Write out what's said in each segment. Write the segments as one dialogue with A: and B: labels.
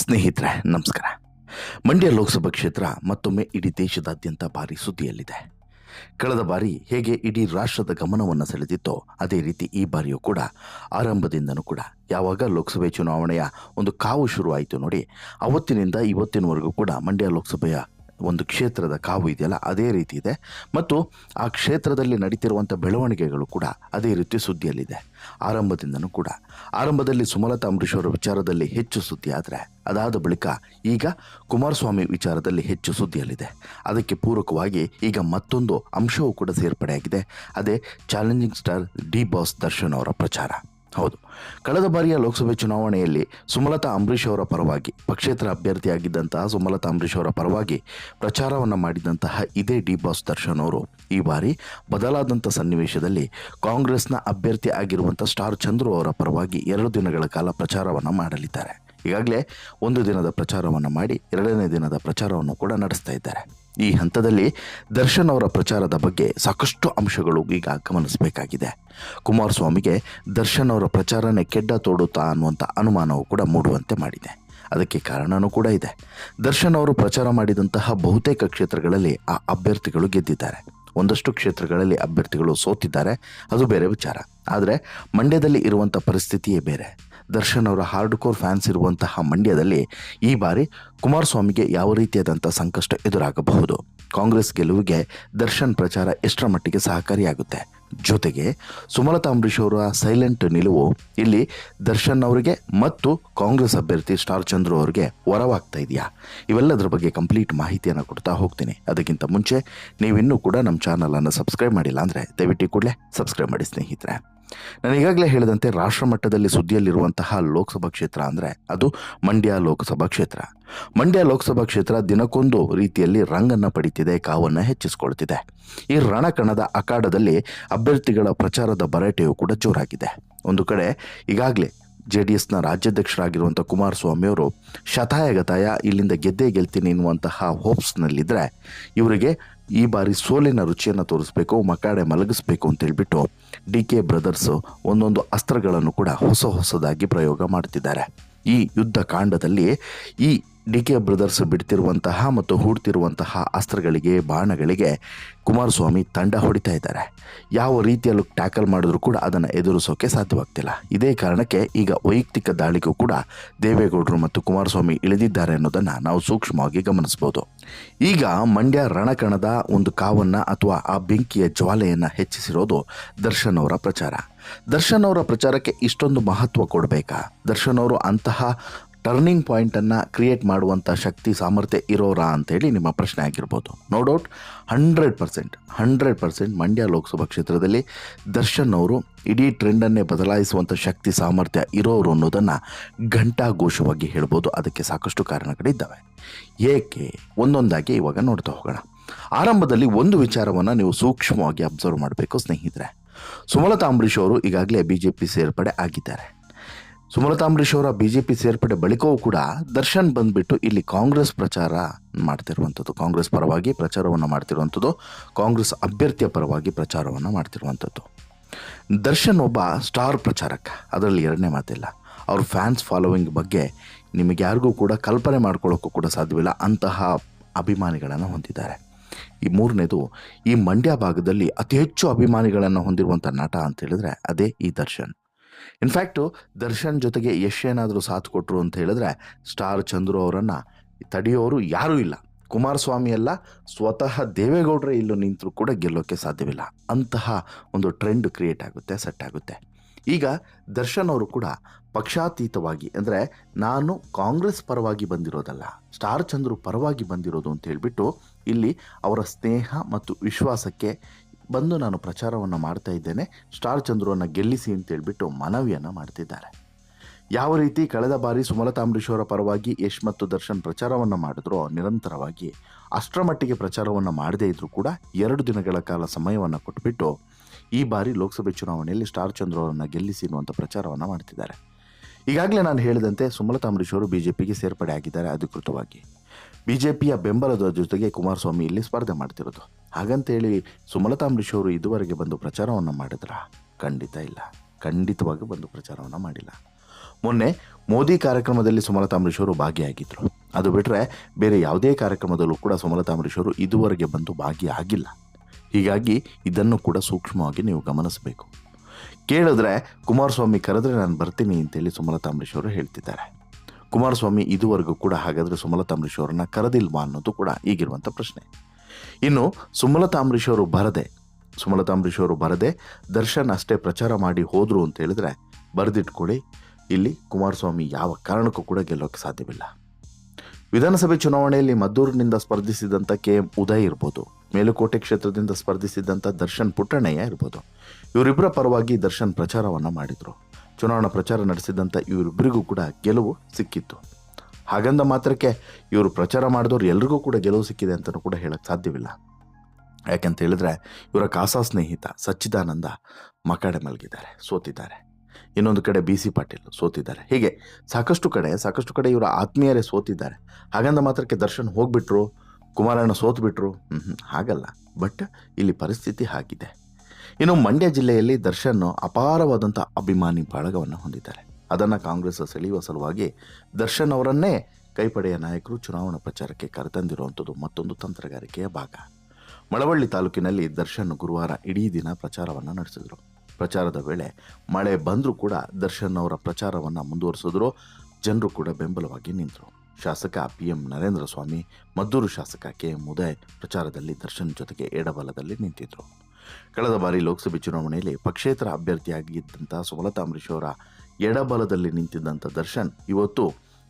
A: ಸ್ನೇಹಿತರೆ, ನಮಸ್ಕಾರ. ಮಂಡ್ಯ ಲೋಕಸಭಾ ಕ್ಷೇತ್ರ ಮತ್ತೊಮ್ಮೆ ಇಡೀ ದೇಶದಾದ್ಯಂತ ಭಾರಿ ಸುದ್ದಿಯಲ್ಲಿದೆ. ಕಳೆದ ಬಾರಿ ಹೇಗೆ ಇಡೀ ರಾಷ್ಟ್ರದ ಗಮನವನ್ನು ಸೆಳೆದಿತ್ತೋ ಅದೇ ರೀತಿ ಈ ಬಾರಿಯೂ ಕೂಡ, ಆರಂಭದಿಂದನೂ ಕೂಡ. ಯಾವಾಗ ಲೋಕಸಭೆ ಚುನಾವಣೆಯ ಒಂದು ಕಾವು ಶುರುವಾಯಿತು ನೋಡಿ, ಅವತ್ತಿನಿಂದ ಇವತ್ತಿನವರೆಗೂ ಕೂಡ ಮಂಡ್ಯ ಲೋಕಸಭೆಯ ಒಂದು ಕ್ಷೇತ್ರದ ಕಾವು ಇದೆಯಲ್ಲ, ಅದೇ ರೀತಿ ಇದೆ. ಮತ್ತು ಆ ಕ್ಷೇತ್ರದಲ್ಲಿ ನಡೀತಿರುವಂಥ ಬೆಳವಣಿಗೆಗಳು ಕೂಡ ಅದೇ ರೀತಿ ಸುದ್ದಿಯಲ್ಲಿದೆ, ಆರಂಭದಿಂದನೂ ಕೂಡ. ಆರಂಭದಲ್ಲಿ ಸುಮಲತಾ ಅಂಬರೀಶ್ ಅವರ ವಿಚಾರದಲ್ಲಿ ಹೆಚ್ಚು ಸುದ್ದಿ ಆದರೆ, ಅದಾದ ಬಳಿಕ ಈಗ ಕುಮಾರಸ್ವಾಮಿ ವಿಚಾರದಲ್ಲಿ ಹೆಚ್ಚು ಸುದ್ದಿಯಲ್ಲಿದೆ. ಅದಕ್ಕೆ ಪೂರಕವಾಗಿ ಈಗ ಮತ್ತೊಂದು ಅಂಶವೂ ಕೂಡ ಸೇರ್ಪಡೆಯಾಗಿದೆ. ಅದೇ challenging star D boss Darshan ಅವರ ಪ್ರಚಾರ. ಹೌದು. ಕಳೆದ ಬಾರಿಯ ಲೋಕಸಭೆ ಚುನಾವಣೆಯಲ್ಲಿ ಸುಮಲತಾ ಅಂಬರೀಶ್ ಅವರ ಪರವಾಗಿ ಪಕ್ಷೇತರ ಅಭ್ಯರ್ಥಿಯಾಗಿದ್ದಂತಹ ಸುಮಲತಾ ಅಂಬರೀಶ್ ಅವರ ಪರವಾಗಿ ಪ್ರಚಾರವನ್ನು ಮಾಡಿದಂತಹ ಇದೇ ಡಿ ಬಾಸ್ ದರ್ಶನ್ ಅವರು ಈ ಬಾರಿ ಬದಲಾದಂಥ ಸನ್ನಿವೇಶದಲ್ಲಿ ಕಾಂಗ್ರೆಸ್ನ ಅಭ್ಯರ್ಥಿ ಆಗಿರುವಂಥ ಸ್ಟಾರ್ ಚಂದ್ರು ಅವರ ಪರವಾಗಿ ಎರಡು ದಿನಗಳ ಕಾಲ ಪ್ರಚಾರವನ್ನು ಮಾಡಲಿದ್ದಾರೆ. ಈಗಾಗಲೇ ಒಂದು ದಿನದ ಪ್ರಚಾರವನ್ನು ಮಾಡಿ ಎರಡನೇ ದಿನದ ಪ್ರಚಾರವನ್ನು ಕೂಡ ನಡೆಸ್ತಾ ಇದ್ದಾರೆ. ಈ ಹಂತದಲ್ಲಿ ದರ್ಶನ್ ಅವರ ಪ್ರಚಾರದ ಬಗ್ಗೆ ಸಾಕಷ್ಟು ಅಂಶಗಳು ಈಗ ಗಮನಿಸಬೇಕಾಗಿದೆ. ಕುಮಾರಸ್ವಾಮಿಗೆ ದರ್ಶನ್ ಅವರ ಪ್ರಚಾರನೇ ಕೆಡ್ಡ ತೋಡುತ್ತಾ ಅನ್ನುವಂಥ ಅನುಮಾನವು ಕೂಡ ಮೂಡುವಂತೆ ಮಾಡಿದೆ. ಅದಕ್ಕೆ ಕಾರಣವೂ ಕೂಡ ಇದೆ. ದರ್ಶನ್ ಅವರು ಪ್ರಚಾರ ಮಾಡಿದಂತಹ ಬಹುತೇಕ ಕ್ಷೇತ್ರಗಳಲ್ಲಿ ಆ ಅಭ್ಯರ್ಥಿಗಳು ಗೆದ್ದಿದ್ದಾರೆ. ಒಂದಷ್ಟು ಕ್ಷೇತ್ರಗಳಲ್ಲಿ ಅಭ್ಯರ್ಥಿಗಳು ಸೋತಿದ್ದಾರೆ. ಅದು ಬೇರೆ ವಿಚಾರ. ಆದರೆ ಮಂಡ್ಯದಲ್ಲಿ ಇರುವಂಥ ಪರಿಸ್ಥಿತಿಯೇ ಬೇರೆ. ದರ್ಶನ್ ಅವರ ಹಾರ್ಡ್ ಕೋರ್ ಫ್ಯಾನ್ಸ್ ಇರುವಂತಹ ಮಂಡ್ಯದಲ್ಲಿ ಈ ಬಾರಿ ಕುಮಾರಸ್ವಾಮಿಗೆ ಯಾವ ರೀತಿಯಾದಂಥ ಸಂಕಷ್ಟ ಎದುರಾಗಬಹುದು. ಕಾಂಗ್ರೆಸ್ ಗೆಲುವಿಗೆ ದರ್ಶನ್ ಪ್ರಚಾರ ಎಷ್ಟರ ಮಟ್ಟಿಗೆ ಸಹಕಾರಿಯಾಗುತ್ತೆ? ಜೊತೆಗೆ ಸುಮಲತಾ ಅಂಬರೀಶ್ ಅವರ ಸೈಲೆಂಟ್ ನಿಲುವು ಇಲ್ಲಿ ದರ್ಶನ್ ಅವರಿಗೆ ಮತ್ತು ಕಾಂಗ್ರೆಸ್ ಅಭ್ಯರ್ಥಿ ಸ್ಟಾರ್ ಚಂದ್ರು ಅವರಿಗೆ ವರವಾಗ್ತಾ ಇದೆಯಾ? ಇವೆಲ್ಲದರ ಬಗ್ಗೆ ಕಂಪ್ಲೀಟ್ ಮಾಹಿತಿಯನ್ನು ಕೊಡ್ತಾ ಹೋಗ್ತೀನಿ. ಅದಕ್ಕಿಂತ ಮುಂಚೆ ನೀವಿನ್ನೂ ಕೂಡ ನಮ್ಮ ಚಾನಲನ್ನು ಸಬ್ಸ್ಕ್ರೈಬ್ ಮಾಡಿಲ್ಲ ಅಂದರೆ ದಯವಿಟ್ಟು ಕೂಡಲೇ ಸಬ್ಸ್ಕ್ರೈಬ್ ಮಾಡಿ ಸ್ನೇಹಿತರೆ. ನಾನು ಈಗಾಗಲೇ ಹೇಳಿದಂತೆ ರಾಷ್ಟ್ರ ಮಟ್ಟದಲ್ಲಿ ಸುದ್ದಿಯಲ್ಲಿರುವಂತಹ ಲೋಕಸಭಾ ಕ್ಷೇತ್ರ ಅಂದರೆ ಅದು ಮಂಡ್ಯ ಲೋಕಸಭಾ ಕ್ಷೇತ್ರ. ಮಂಡ್ಯ ಲೋಕಸಭಾ ಕ್ಷೇತ್ರ ದಿನಕ್ಕೊಂದು ರೀತಿಯಲ್ಲಿ ರಂಗನ್ನು ಪಡಿತಿದೆ, ಕಾವನ್ನು ಹೆಚ್ಚಿಸಿಕೊಳ್ತಿದೆ. ಈ ರಣಕಣದ ಅಖಾಡದಲ್ಲಿ ಅಭ್ಯರ್ಥಿಗಳ ಪ್ರಚಾರದ ಭರಾಟೆಯು ಕೂಡ ಜೋರಾಗಿದೆ. ಒಂದು ಕಡೆ ಈಗಾಗಲೇ ಜೆ ಡಿ ಎಸ್ನ ರಾಜ್ಯಾಧ್ಯಕ್ಷರಾಗಿರುವಂಥ ಕುಮಾರಸ್ವಾಮಿ ಅವರು ಶತಾಯಗತಾಯ ಇಲ್ಲಿಂದ ಗೆದ್ದೇ ಗೆಲ್ತೀನಿ ಎನ್ನುವಂತಹ ಹೋಪ್ಸ್ನಲ್ಲಿದ್ದರೆ ಇವರಿಗೆ ಈ ಬಾರಿ ಸೋಲಿನ ರುಚಿಯನ್ನು ತೋರಿಸ್ಬೇಕು, ಮಕಾಡೆ ಮಲಗಿಸ್ಬೇಕು ಅಂತ ಹೇಳಿಬಿಟ್ಟು ಡಿ ಕೆ ಬ್ರದರ್ಸು ಒಂದೊಂದು ಅಸ್ತ್ರಗಳನ್ನು ಕೂಡ ಹೊಸ ಹೊಸದಾಗಿ ಪ್ರಯೋಗ ಮಾಡ್ತಿದ್ದಾರೆ. ಈ ಯುದ್ಧ ಕಾಂಡದಲ್ಲಿ ಈ ಡಿ ಕೆ ಬ್ರದರ್ಸ್ ಬಿಡ್ತಿರುವಂತಹ ಮತ್ತು ಹೂಡ್ತಿರುವಂತಹ ಅಸ್ತ್ರಗಳಿಗೆ, ಬಾಣಗಳಿಗೆ ಕುಮಾರಸ್ವಾಮಿ ತಂಡ ಹೊಡಿತಾ ಇದ್ದಾರೆ. ಯಾವ ರೀತಿಯಲ್ಲೂ ಟ್ಯಾಕಲ್ ಮಾಡಿದ್ರು ಕೂಡ ಅದನ್ನು ಎದುರಿಸೋಕೆ ಸಾಧ್ಯವಾಗ್ತಿಲ್ಲ. ಇದೇ ಕಾರಣಕ್ಕೆ ಈಗ ವೈಯಕ್ತಿಕ ದಾಳಿಗೂ ಕೂಡ ದೇವೇಗೌಡರು ಮತ್ತು ಕುಮಾರಸ್ವಾಮಿ ಇಳಿದಿದ್ದಾರೆ ಅನ್ನೋದನ್ನು ನಾವು ಸೂಕ್ಷ್ಮವಾಗಿ ಗಮನಿಸಬಹುದು ಈಗ ಮಂಡ್ಯ ರಣಕಣದ ಒಂದು ಕಾವನ್ನು ಅಥವಾ ಆ ಬೆಂಕಿಯ ಜ್ವಾಲೆಯನ್ನು ಹೆಚ್ಚಿಸಿರೋದು ದರ್ಶನ್ ಅವರ ಪ್ರಚಾರ. ದರ್ಶನ್ ಅವರ ಪ್ರಚಾರಕ್ಕೆ ಇಷ್ಟೊಂದು ಮಹತ್ವ ಕೊಡಬೇಕಾ? ದರ್ಶನ್ ಅವರು ಅಂತಹ ಟರ್ನಿಂಗ್ ಪಾಯಿಂಟನ್ನು ಕ್ರಿಯೇಟ್ ಮಾಡುವಂಥ ಶಕ್ತಿ, ಸಾಮರ್ಥ್ಯ ಇರೋರಾ ಅಂತೇಳಿ ನಿಮ್ಮ ಪ್ರಶ್ನೆ ಆಗಿರ್ಬೋದು. No doubt hundred percent hundred percent Mandya Lok Sabha ಕ್ಷೇತ್ರದಲ್ಲಿ ದರ್ಶನ್ ಅವರು ಇಡೀ ಟ್ರೆಂಡನ್ನೇ ಬದಲಾಯಿಸುವಂಥ ಶಕ್ತಿ, ಸಾಮರ್ಥ್ಯ ಇರೋರು ಅನ್ನೋದನ್ನು ಘಂಟಾಘೋಷವಾಗಿ ಹೇಳ್ಬೋದು. ಅದಕ್ಕೆ ಸಾಕಷ್ಟು ಕಾರಣಗಳಿದ್ದಾವೆ. ಏಕೆ? ಒಂದೊಂದಾಗಿ ಇವಾಗ ನೋಡ್ತಾ ಹೋಗೋಣ. ಆರಂಭದಲ್ಲಿ ಒಂದು ವಿಚಾರವನ್ನು ನೀವು ಸೂಕ್ಷ್ಮವಾಗಿ ಅಬ್ಸರ್ವ್ ಮಾಡಬೇಕು ಸ್ನೇಹಿತರೆ. ಸುಮಲತಾ ಅಂಬರೀಶ್ ಅವರು ಈಗಾಗಲೇ ಬಿ ಜೆ ಪಿ ಸೇರ್ಪಡೆ ಆಗಿದ್ದಾರೆ. ಸುಮಲತಾ ಅಂಬರೀಶ್ ಅವರ ಬಿ ಜೆ ಪಿ ಸೇರ್ಪಡೆ ಬಳಿಕವೂ ಕೂಡ ದರ್ಶನ್ ಬಂದ್ಬಿಟ್ಟು ಇಲ್ಲಿ ಕಾಂಗ್ರೆಸ್ ಪ್ರಚಾರ ಮಾಡ್ತಿರುವಂಥದ್ದು. ಕಾಂಗ್ರೆಸ್ ಪರವಾಗಿ ಪ್ರಚಾರವನ್ನು ಮಾಡ್ತಿರುವಂಥದ್ದು, ಕಾಂಗ್ರೆಸ್ ಅಭ್ಯರ್ಥಿಯ ಪರವಾಗಿ ಪ್ರಚಾರವನ್ನು ಮಾಡ್ತಿರುವಂಥದ್ದು. ದರ್ಶನ್ ಒಬ್ಬ ಸ್ಟಾರ್ ಪ್ರಚಾರಕ, ಅದರಲ್ಲಿ ಎರಡನೇ ಮಾತಿಲ್ಲ. ಅವ್ರ ಫ್ಯಾನ್ಸ್ ಫಾಲೋವಿಂಗ್ ಬಗ್ಗೆ ನಿಮಗೆ ಯಾರಿಗೂ ಕೂಡ ಕಲ್ಪನೆ ಮಾಡ್ಕೊಳ್ಳೋಕ್ಕೂ ಕೂಡ ಸಾಧ್ಯವಿಲ್ಲ. ಅಂತಹ ಅಭಿಮಾನಿಗಳನ್ನು ಹೊಂದಿದ್ದಾರೆ. ಈ ಮೂರನೇದು, ಈ ಮಂಡ್ಯ ಭಾಗದಲ್ಲಿ ಅತಿ ಹೆಚ್ಚು ಅಭಿಮಾನಿಗಳನ್ನು ಹೊಂದಿರುವಂಥ ನಟ ಅಂತ ಹೇಳಿದ್ರೆ ಅದೇ ಈ ದರ್ಶನ್. ಇನ್ಫ್ಯಾಕ್ಟು ದರ್ಶನ್ ಜೊತೆಗೆ ಏನಾದರೂ ಸಾಥ್ ಕೊಟ್ಟರು ಅಂತ ಹೇಳಿದ್ರೆ ಸ್ಟಾರ್ ಚಂದ್ರು ಅವರನ್ನು ತಡೆಯೋರು ಯಾರೂ ಇಲ್ಲ. ಕುಮಾರಸ್ವಾಮಿ ಎಲ್ಲ ಸ್ವತಃ ದೇವೇಗೌಡರೇ ಇಲ್ಲೂ ನಿಂತರೂ ಕೂಡ ಗೆಲ್ಲೋಕ್ಕೆ ಸಾಧ್ಯವಿಲ್ಲ. ಅಂತಹ ಒಂದು ಟ್ರೆಂಡ್ ಕ್ರಿಯೇಟ್ ಆಗುತ್ತೆ ಸೆಟ್ ಆಗುತ್ತೆ. ಈಗ ದರ್ಶನ್ ಅವರು ಕೂಡ ಪಕ್ಷಾತೀತವಾಗಿ, ಅಂದರೆ ನಾನು ಕಾಂಗ್ರೆಸ್ ಪರವಾಗಿ ಬಂದಿರೋದಲ್ಲ, ಸ್ಟಾರ್ ಚಂದ್ರು ಪರವಾಗಿ ಬಂದಿರೋದು ಅಂತ ಹೇಳಿಬಿಟ್ಟು ಇಲ್ಲಿ ಅವರ ಸ್ನೇಹ ಮತ್ತು ವಿಶ್ವಾಸಕ್ಕೆ ಬಂದು ನಾನು ಪ್ರಚಾರವನ್ನು ಮಾಡ್ತಾ ಇದ್ದೇನೆ. ಸ್ಟಾರ್ ಚಂದ್ರವನ್ನು ಗೆಲ್ಲಿಸಿ ಅಂತ ಹೇಳಿಬಿಟ್ಟು ಮನವಿಯನ್ನು ಮಾಡ್ತಿದ್ದಾರೆ. ಯಾವ ರೀತಿ ಕಳೆದ ಬಾರಿ ಸುಮಲತಾ ಅಂಬರೀಶ್ ಅವರ ಪರವಾಗಿ ಯಶ್ ಮತ್ತು ದರ್ಶನ್ ಪ್ರಚಾರವನ್ನು ಮಾಡಿದ್ರು ನಿರಂತರವಾಗಿ ಅಷ್ಟರ ಮಟ್ಟಿಗೆ ಪ್ರಚಾರವನ್ನು ಮಾಡದೇ ಇದ್ರೂ ಕೂಡ ಎರಡು ದಿನಗಳ ಕಾಲ ಸಮಯವನ್ನು ಕೊಟ್ಬಿಟ್ಟು ಈ ಬಾರಿ ಲೋಕಸಭೆ ಚುನಾವಣೆಯಲ್ಲಿ ಸ್ಟಾರ್ ಚಂದ್ರ ಅವರನ್ನು ಗೆಲ್ಲಿಸಿ ಅನ್ನುವಂಥ ಪ್ರಚಾರವನ್ನು ಮಾಡ್ತಿದ್ದಾರೆ. ಈಗಾಗಲೇ ನಾನು ಹೇಳಿದಂತೆ ಸುಮಲತಾ ಅಂಬರೀಶ್ ಅವರು ಬಿ ಸೇರ್ಪಡೆ ಆಗಿದ್ದಾರೆ ಅಧಿಕೃತವಾಗಿ. ಬಿ ಜೆ ಪಿಯ ಬೆಂಬಲದ ಜೊತೆಗೆ ಕುಮಾರಸ್ವಾಮಿ ಇಲ್ಲಿ ಸ್ಪರ್ಧೆ ಮಾಡ್ತಿರೋದು. ಹಾಗಂತೇಳಿ ಸುಮಲತಾ ಅಂಬರೀಶ್ ಅವರು ಇದುವರೆಗೆ ಬಂದು ಪ್ರಚಾರವನ್ನು ಮಾಡಿದ್ರ? ಖಂಡಿತ ಇಲ್ಲ. ಖಂಡಿತವಾಗಿ ಬಂದು ಪ್ರಚಾರವನ್ನು ಮಾಡಿಲ್ಲ. ಮೊನ್ನೆ ಮೋದಿ ಕಾರ್ಯಕ್ರಮದಲ್ಲಿ ಸುಮಲತಾ ಅಂಬರೀಶ್ ಅವರು ಭಾಗಿಯಾಗಿದ್ದರು ಅದು ಬಿಟ್ಟರೆ ಬೇರೆ ಯಾವುದೇ ಕಾರ್ಯಕ್ರಮದಲ್ಲೂ ಕೂಡ ಸುಮಲತಾ ಅಂಬರೀಶ್ ಅವರು ಇದುವರೆಗೆ ಬಂದು ಭಾಗಿಯಾಗಿಲ್ಲ. ಹೀಗಾಗಿ ಇದನ್ನು ಕೂಡ ಸೂಕ್ಷ್ಮವಾಗಿ ನೀವು ಗಮನಿಸಬೇಕು. ಕೇಳಿದ್ರೆ ಕುಮಾರಸ್ವಾಮಿ ಕರೆದ್ರೆ ನಾನು ಬರ್ತೀನಿ ಅಂತೇಳಿ ಸುಮಲತಾ ಅಂಬರೀಶ್ ಅವರು ಹೇಳ್ತಿದ್ದಾರೆ. ಕುಮಾರಸ್ವಾಮಿ ಇದುವರೆಗೂ ಕೂಡ ಹಾಗಾದರೆ ಸುಮಲತಾ ಅಂಬರೀಶ್ ಅವರನ್ನ ಕರೆದಿಲ್ವಾ ಅನ್ನೋದು ಕೂಡ ಈಗಿರುವಂಥ ಪ್ರಶ್ನೆ. ಇನ್ನು ಸುಮಲತಾ ಅಂಬರೀಶ್ ಅವರು ಬರದೆ ಸುಮಲತಾ ಅಂಬರೀಶ್ ಅವರು ಬರದೆ ದರ್ಶನ್ ಅಷ್ಟೇ ಪ್ರಚಾರ ಮಾಡಿ ಹೋದರು ಅಂತ ಹೇಳಿದ್ರೆ ಬರೆದಿಟ್ಕೊಳ್ಳಿ, ಇಲ್ಲಿ ಕುಮಾರಸ್ವಾಮಿ ಯಾವ ಕಾರಣಕ್ಕೂ ಕೂಡ ಗೆಲ್ಲೋಕ್ಕೆ ಸಾಧ್ಯವಿಲ್ಲ. ವಿಧಾನಸಭೆ ಚುನಾವಣೆಯಲ್ಲಿ ಮದ್ದೂರಿನಿಂದ ಸ್ಪರ್ಧಿಸಿದಂಥ ಕೆ ಎಂ ಉದಯ್ ಇರ್ಬೋದು, ಮೇಲುಕೋಟೆ ಕ್ಷೇತ್ರದಿಂದ ಸ್ಪರ್ಧಿಸಿದಂಥ ದರ್ಶನ್ ಪುಟ್ಟಣ್ಣಯ್ಯ ಇರ್ಬೋದು ಇವರಿಬ್ಬರ ಪರವಾಗಿ ದರ್ಶನ್ ಪ್ರಚಾರವನ್ನು ಮಾಡಿದರು. ಚುನಾವಣಾ ಪ್ರಚಾರ ನಡೆಸಿದಂಥ ಇವರಿಬ್ಬರಿಗೂ ಕೂಡ ಗೆಲುವು ಸಿಕ್ಕಿತ್ತು. ಹಾಗಂದ ಮಾತ್ರಕ್ಕೆ ಇವರು ಪ್ರಚಾರ ಮಾಡಿದವ್ರು ಎಲ್ರಿಗೂ ಕೂಡ ಗೆಲುವು ಸಿಕ್ಕಿದೆ ಅಂತಲೂ ಕೂಡ ಹೇಳಕ್ಕೆ ಸಾಧ್ಯವಿಲ್ಲ. ಯಾಕೆಂತ ಹೇಳಿದ್ರೆ ಇವರ ಕಾಸಾ ಸ್ನೇಹಿತ ಸಚ್ಚಿದಾನಂದ ಮಕಾಡೆ ಮಲಗಿದ್ದಾರೆ, ಸೋತಿದ್ದಾರೆ. ಇನ್ನೊಂದು ಕಡೆ ಬಿ ಸಿ ಪಾಟೀಲ್ ಸೋತಿದ್ದಾರೆ. ಹೀಗೆ ಸಾಕಷ್ಟು ಕಡೆ ಸಾಕಷ್ಟು ಕಡೆ ಇವರ ಆತ್ಮೀಯರೇ ಸೋತಿದ್ದಾರೆ. ಹಾಗಂದ ಮಾತ್ರಕ್ಕೆ ದರ್ಶನ್ ಹೋಗ್ಬಿಟ್ರು, ಕುಮಾರಣ್ಣ ಸೋತ್ಬಿಟ್ರು ಹ್ಞೂ ಹಾಗಲ್ಲ. ಬಟ್ ಇಲ್ಲಿ ಪರಿಸ್ಥಿತಿ ಹಾಗಿದೆ. ಇನ್ನು ಮಂಡ್ಯ ಜಿಲ್ಲೆಯಲ್ಲಿ ದರ್ಶನ್ ಅಪಾರವಾದಂಥ ಅಭಿಮಾನಿ ಬಳಗವನ್ನು ಹೊಂದಿದ್ದಾರೆ. ಅದನ್ನು ಕಾಂಗ್ರೆಸ್ ಸೆಳೆಯುವ ಸಲುವಾಗಿ ದರ್ಶನ್ ಅವರನ್ನೇ ಕೈಪಡೆಯ ನಾಯಕರು ಚುನಾವಣಾ ಪ್ರಚಾರಕ್ಕೆ ಕರೆತಂದಿರುವಂಥದ್ದು ಮತ್ತೊಂದು ತಂತ್ರಗಾರಿಕೆಯ ಭಾಗ. ಮಳವಳ್ಳಿ ತಾಲೂಕಿನಲ್ಲಿ ದರ್ಶನ್ ಗುರುವಾರ ಇಡೀ ದಿನ ಪ್ರಚಾರವನ್ನು ನಡೆಸಿದರು. ಪ್ರಚಾರದ ವೇಳೆ ಮಳೆ ಬಂದರೂ ಕೂಡ ದರ್ಶನ್ ಅವರ ಪ್ರಚಾರವನ್ನು ಮುಂದುವರಿಸಿದ್ರು. ಜನರು ಕೂಡ ಬೆಂಬಲವಾಗಿ ನಿಂತರು. ಶಾಸಕ ಪಿ ಎಂ ನರೇಂದ್ರ ಸ್ವಾಮಿ, ಮದ್ದೂರು ಶಾಸಕ ಕೆ ಎಂ ಉದಯ್ ಪ್ರಚಾರದಲ್ಲಿ ದರ್ಶನ್ ಜೊತೆಗೆ ಎಡಬಲದಲ್ಲಿ ನಿಂತಿದ್ದರು ಕಳೆದ ಬಾರಿ ಲೋಕಸಭೆ ಚುನಾವಣೆಯಲ್ಲಿ ಪಕ್ಷೇತರ ಅಭ್ಯರ್ಥಿಯಾಗಿದ್ದಂಥ ಸುಮಲತಾ ಅಂಬರೀಶ್ ಅವರ ಎಡಬಲದಲ್ಲಿ ನಿಂತಿದ್ದಂಥ ದರ್ಶನ್, ಇವತ್ತು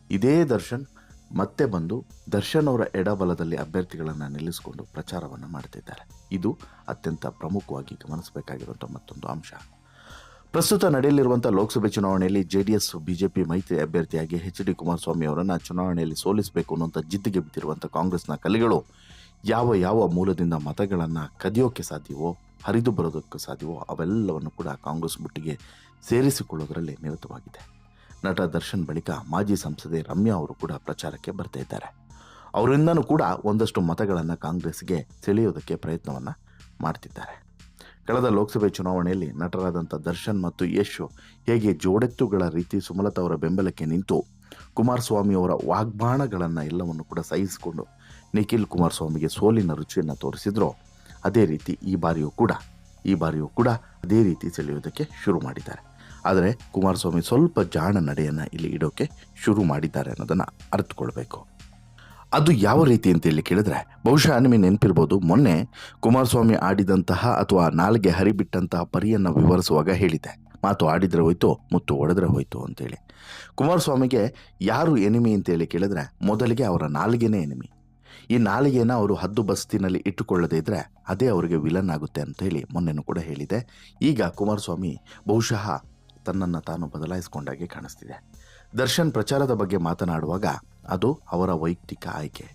A: ಇದೇ ದರ್ಶನ್ ಮತ್ತೆ ಬಂದು ದರ್ಶನ್ ಅವರ ಎಡಬಲದಲ್ಲಿ ಅಭ್ಯರ್ಥಿಗಳನ್ನು ನಿಲ್ಲಿಸಿಕೊಂಡು ಪ್ರಚಾರವನ್ನು ಮಾಡ್ತಿದ್ದಾರೆ. ಇದು ಅತ್ಯಂತ ಪ್ರಮುಖವಾಗಿ ಗಮನಿಸಬೇಕಾಗಿರುವಂಥ ಮತ್ತೊಂದು ಅಂಶ. ಪ್ರಸ್ತುತ ನಡೆಯಲಿರುವಂಥ ಲೋಕಸಭೆ ಚುನಾವಣೆಯಲ್ಲಿ ಜೆ ಡಿ ಎಸ್ ಬಿಜೆಪಿ ಮೈತ್ರಿ ಅಭ್ಯರ್ಥಿಯಾಗಿ ಎಚ್ ಡಿ ಕುಮಾರಸ್ವಾಮಿ ಅವರನ್ನು ಚುನಾವಣೆಯಲ್ಲಿ ಸೋಲಿಸಬೇಕು ಅನ್ನುವಂಥ ಜಿದ್ದಿಗೆ ಬಿದ್ದಿರುವಂಥ ಕಾಂಗ್ರೆಸ್ನ ಕಲಿಗಳು ಯಾವ ಯಾವ ಮೂಲದಿಂದ ಮತಗಳನ್ನು ಕದಿಯೋಕೆ ಸಾಧ್ಯವೋ ಹರಿದು ಬರೋದಕ್ಕೆ ಸಾಧ್ಯವೋ ಅವೆಲ್ಲವನ್ನು ಕೂಡ ಕಾಂಗ್ರೆಸ್ ಮುಟ್ಟಿಗೆ ಸೇರಿಸಿಕೊಳ್ಳೋದರಲ್ಲಿ ನಿರತವಾಗಿದೆ. ನಟ ದರ್ಶನ್ ಬಳಿಕ ಮಾಜಿ ಸಂಸದೆ ರಮ್ಯಾ ಅವರು ಕೂಡ ಪ್ರಚಾರಕ್ಕೆ ಬರ್ತಾ ಇದ್ದಾರೆ. ಅವರಿಂದನೂ ಕೂಡ ಒಂದಷ್ಟು ಮತಗಳನ್ನು ಕಾಂಗ್ರೆಸ್ಗೆ ಸೆಳೆಯೋದಕ್ಕೆ ಪ್ರಯತ್ನವನ್ನು ಮಾಡ್ತಿದ್ದಾರೆ. ಕಳೆದ ಲೋಕಸಭೆ ಚುನಾವಣೆಯಲ್ಲಿ ನಟರಾದಂಥ ದರ್ಶನ್ ಮತ್ತು ಯಶ್ ಹೇಗೆ ಜೋಡೆತ್ತುಗಳ ರೀತಿ ಸುಮಲತಾ ಅವರ ಬೆಂಬಲಕ್ಕೆ ನಿಂತು ಕುಮಾರಸ್ವಾಮಿ ಅವರ ವಾಗ್ಬಾಣಗಳನ್ನು ಎಲ್ಲವನ್ನು ಕೂಡ ಸಹಿಸಿಕೊಂಡು ನಿಖಿಲ್ ಕುಮಾರಸ್ವಾಮಿಗೆ ಸೋಲಿನ ರುಚಿಯನ್ನು ತೋರಿಸಿದ್ರೋ ಅದೇ ರೀತಿ ಈ ಬಾರಿಯೂ ಕೂಡ, ಈ ಬಾರಿಯೂ ಕೂಡ ಅದೇ ರೀತಿ ಸೆಳೆಯೋದಕ್ಕೆ ಶುರು ಮಾಡಿದ್ದಾರೆ. ಆದರೆ ಕುಮಾರಸ್ವಾಮಿ ಸ್ವಲ್ಪ ಜಾಣ ನಡೆಯನ್ನು ಇಲ್ಲಿ ಇಡೋಕ್ಕೆ ಶುರು ಮಾಡಿದ್ದಾರೆ ಅನ್ನೋದನ್ನು ಅರ್ಥಕೊಳ್ಬೇಕು ಅದು ಯಾವ ರೀತಿ ಅಂತ ಇಲ್ಲಿ ಕೇಳಿದ್ರೆ, ಬಹುಶಃ ನಿಮಗೆ ನೆನಪಿರ್ಬೋದು, ಮೊನ್ನೆ ಕುಮಾರಸ್ವಾಮಿ ಆಡಿದಂತಹ ಅಥವಾ ನಾಲ್ಗೆ ಹರಿಬಿಟ್ಟಂತಹ ಪರಿಯನ್ನು ವಿವರಿಸುವಾಗ ಹೇಳಿದೆ ಮಾತು ಆಡಿದರೆ ಹೋಯ್ತು, ಮುತ್ತು ಒಡೆದ್ರೆ ಹೋಯ್ತು ಅಂತೇಳಿ. ಕುಮಾರಸ್ವಾಮಿಗೆ ಯಾರು ಎನಿಮಿ ಅಂತೇಳಿ ಕೇಳಿದ್ರೆ, ಮೊದಲಿಗೆ ಅವರ ನಾಲ್ಗೆನೇ ಎನಿಮಿ ಈ ನಾಲಿಗೆನ ಅವರು ಹದ್ದು ಬಸ್ತಿನಲ್ಲಿ ಇಟ್ಟುಕೊಳ್ಳದೇ ಇದ್ದರೆ ಅದೇ ಅವರಿಗೆ ವಿಲನ್ ಆಗುತ್ತೆ ಅಂತ ಹೇಳಿ ಮೊನ್ನೆನೂ ಕೂಡ ಹೇಳಿದೆ. ಈಗ ಕುಮಾರಸ್ವಾಮಿ ಬಹುಶಃ ತನ್ನನ್ನು ತಾನು ಬದಲಾಯಿಸಿಕೊಂಡಾಗೆ ಕಾಣಿಸ್ತಿದೆ. ದರ್ಶನ್ ಪ್ರಚಾರದ ಬಗ್ಗೆ ಮಾತನಾಡುವಾಗ ಅದು ಅವರ ವೈಯಕ್ತಿಕ ಆಯ್ಕೆ.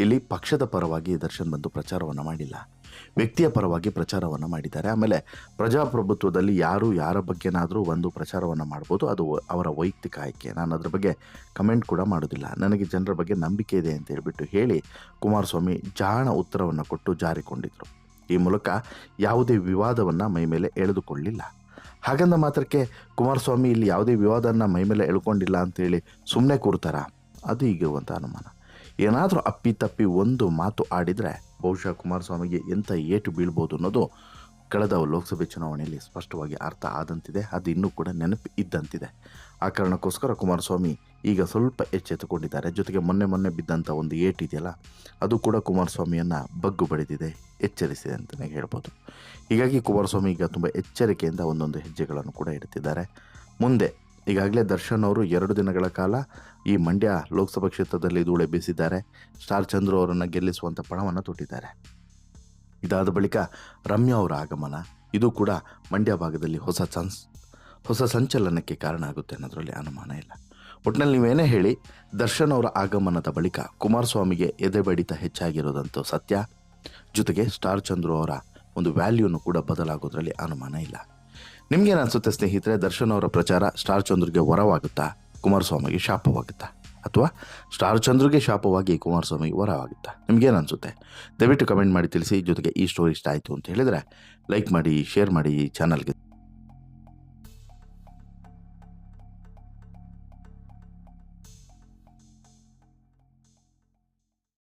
A: ಇಲ್ಲಿ ಪಕ್ಷದ ಪರವಾಗಿ ದರ್ಶನ್ ಬಂದು ಪ್ರಚಾರವನ್ನು ಮಾಡಿಲ್ಲ. ವ್ಯಕ್ತಿಯ ಪರವಾಗಿ ಪ್ರಚಾರವನ್ನು ಮಾಡಿದ್ದಾರೆ. ಆಮೇಲೆ ಪ್ರಜಾಪ್ರಭುತ್ವದಲ್ಲಿ ಯಾರು ಯಾರ ಬಗ್ಗೆನಾದರೂ ಒಂದು ಪ್ರಚಾರವನ್ನು ಮಾಡ್ಬೋದು. ಅದು ಅವರ ವೈಯಕ್ತಿಕ ಆಯ್ಕೆ. ನಾನು ಅದರ ಬಗ್ಗೆ ಕಮೆಂಟ್ ಕೂಡ ಮಾಡೋದಿಲ್ಲ. ನನಗೆ ಜನರ ಬಗ್ಗೆ ನಂಬಿಕೆ ಇದೆ ಅಂತ ಹೇಳಿಬಿಟ್ಟು ಹೇಳಿ ಕುಮಾರಸ್ವಾಮಿ ಜಾಣ ಉತ್ತರವನ್ನು ಕೊಟ್ಟು ಜಾರಿಕೊಂಡಿದ್ದರು ಈ ಮೂಲಕ ಯಾವುದೇ ವಿವಾದವನ್ನು ಮೈ ಮೇಲೆ ಎಳೆದುಕೊಳ್ಳಿಲ್ಲ. ಹಾಗಂದ ಮಾತ್ರಕ್ಕೆ ಕುಮಾರಸ್ವಾಮಿ ಇಲ್ಲಿ ಯಾವುದೇ ವಿವಾದನ ಮೈ ಮೇಲೆ ಎಳ್ಕೊಂಡಿಲ್ಲ ಅಂತೇಳಿ ಸುಮ್ಮನೆ ಕೂರ್ತಾರ? ಅದು ಈಗಿರುವಂಥ ಅನುಮಾನ. ಏನಾದರೂ ಅಪ್ಪಿ ತಪ್ಪಿ ಒಂದು ಮಾತು ಆಡಿದರೆ ಬಹುಶಃ ಕುಮಾರಸ್ವಾಮಿಗೆ ಎಂಥ ಏಟು ಬೀಳ್ಬೋದು ಅನ್ನೋದು ಕಳೆದ ಲೋಕಸಭೆ ಚುನಾವಣೆಯಲ್ಲಿ ಸ್ಪಷ್ಟವಾಗಿ ಅರ್ಥ ಆದಂತಿದೆ, ಅದು ಇನ್ನೂ ಕೂಡ ನೆನಪು ಇದ್ದಂತಿದೆ. ಆ ಕಾರಣಕ್ಕೋಸ್ಕರ ಕುಮಾರಸ್ವಾಮಿ ಈಗ ಸ್ವಲ್ಪ ಎಚ್ಚೆತ್ತುಕೊಂಡಿದ್ದಾರೆ. ಜೊತೆಗೆ ಮೊನ್ನೆ ಮೊನ್ನೆ ಬಿದ್ದಂಥ ಒಂದು ಏಟು ಇದೆಯಲ್ಲ, ಅದು ಕೂಡ ಕುಮಾರಸ್ವಾಮಿಯನ್ನು ಬಗ್ಗು ಬಡಿದಿದೆ, ಎಚ್ಚರಿಸಿದೆ ಅಂತಲೇ ಹೇಳ್ಬೋದು. ಹೀಗಾಗಿ ಕುಮಾರಸ್ವಾಮಿ ಈಗ ತುಂಬ ಎಚ್ಚರಿಕೆಯಿಂದ ಒಂದೊಂದು ಹೆಜ್ಜೆಗಳನ್ನು ಕೂಡ ಇಡ್ತಿದ್ದಾರೆ. ಮುಂದೆ ಈಗಾಗಲೇ ದರ್ಶನ್ ಅವರು ಎರಡು ದಿನಗಳ ಕಾಲ ಈ ಮಂಡ್ಯ ಲೋಕಸಭಾ ಕ್ಷೇತ್ರದಲ್ಲಿ ಧೂಳೆ ಬೀಸಿದ್ದಾರೆ. ಸ್ಟಾರ್ ಚಂದ್ರು ಅವರನ್ನು ಗೆಲ್ಲಿಸುವಂಥ ಪಣವನ್ನು ತೊಟ್ಟಿದ್ದಾರೆ. ಇದಾದ ಬಳಿಕ ರಮ್ಯಾ ಅವರ ಆಗಮನ, ಇದು ಕೂಡ ಮಂಡ್ಯ ಭಾಗದಲ್ಲಿ ಹೊಸ ಸನ್ಸ್ ಹೊಸ ಸಂಚಲನಕ್ಕೆ ಕಾರಣ ಆಗುತ್ತೆ ಅನ್ನೋದರಲ್ಲಿ ಅನುಮಾನ ಇಲ್ಲ. ಒಟ್ಟಿನಲ್ಲಿ ನೀವೇನೇ ಹೇಳಿ, ದರ್ಶನ್ ಅವರ ಆಗಮನದ ಬಳಿಕ ಕುಮಾರಸ್ವಾಮಿಗೆ ಎದೆ ಬಡಿತ ಹೆಚ್ಚಾಗಿರೋದಂತೂ ಸತ್ಯ. ಜೊತೆಗೆ ಸ್ಟಾರ್ ಚಂದ್ರು ಅವರ ಒಂದು ವ್ಯಾಲ್ಯೂನು ಕೂಡ ಬದಲಾಗೋದ್ರಲ್ಲಿ ಅನುಮಾನ ಇಲ್ಲ. ನಿಮ್ಗೇನು ಅನ್ಸುತ್ತೆ ಸ್ನೇಹಿತರೆ, ದರ್ಶನ್ ಅವರ ಪ್ರಚಾರ ಸ್ಟಾರ್ ಚಂದ್ರಿಗೆ ವರವಾಗುತ್ತಾ? ಕುಮಾರಸ್ವಾಮಿಗೆ ಶಾಪವಾಗುತ್ತಾ? ಅಥವಾ ಸ್ಟಾರ್ ಚಂದ್ರಿಗೆ ಶಾಪವಾಗಿ ಕುಮಾರಸ್ವಾಮಿಗೆ ವರವಾಗುತ್ತಾ? ನಿಮ್ಗೇನು ಅನಿಸುತ್ತೆ ದಯವಿಟ್ಟು ಕಮೆಂಟ್ ಮಾಡಿ ತಿಳಿಸಿ, ಜೊತೆಗೆ ಈ ಸ್ಟೋರಿ ಇಷ್ಟ ಆಯಿತು ಅಂತ ಹೇಳಿದರೆ ಲೈಕ್ ಮಾಡಿ ಶೇರ್ ಮಾಡಿ ಚಾನಲ್ಗೆ